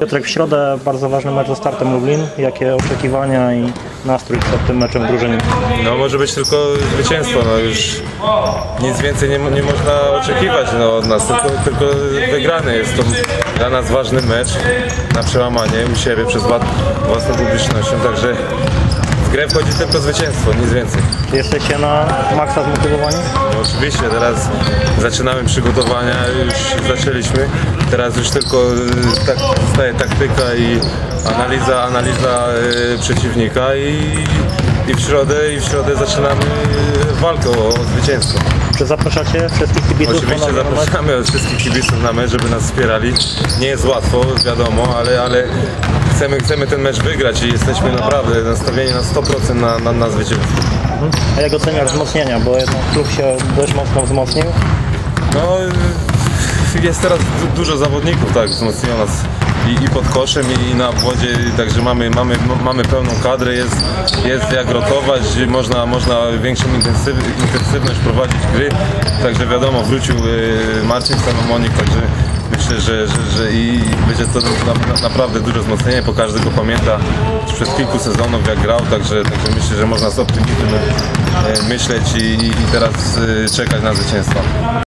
Piotrek, w środę bardzo ważny mecz ze startem Lublin. Jakie oczekiwania i nastrój przed tym meczem w drużynie? No może być tylko zwycięstwo, no już nic więcej nie, nie można oczekiwać no, od nas, tylko, tylko wygrany jest to dla nas ważny mecz na przełamanie u siebie przez wła- własną publicznością, także w grę wchodzi tylko zwycięstwo, nic więcej. Jesteście na maksa zmotywowani? No, oczywiście teraz zaczynamy przygotowania, już zaczęliśmy, teraz już tylko y, tak, zostaje taktyka i analiza, analiza y, przeciwnika i, i w środę i w środę zaczynamy y, walkę o, zwycięstwo. Czy zapraszacie wszystkich kibiców? Oczywiście na zapraszamy wszystkich kibiców na mecz, żeby nas wspierali. Nie jest łatwo, wiadomo, ale, ale chcemy, chcemy ten mecz wygrać i jesteśmy naprawdę nastawieni na 100% na, na, na zwycięstwo. A jak oceniasz wzmocnienia? Bo jednak klub się dość mocno wzmocnił. No, jest teraz du- dużo zawodników, tak, wzmocniło nas i, i pod koszem, i na obwodzie, także mamy, mamy, mamy pełną kadrę, jest, jest jak rotować, można, można większą intensyw, intensywność prowadzić gry, także wiadomo, wrócił y, Marcin Stanomonik, także myślę, że, że, że i będzie to na, na, naprawdę duże wzmocnienie, bo każdy go pamięta przez kilku sezonów jak grał, także, także myślę, że można z optymizmem y, myśleć i, i teraz y, czekać na zwycięstwo.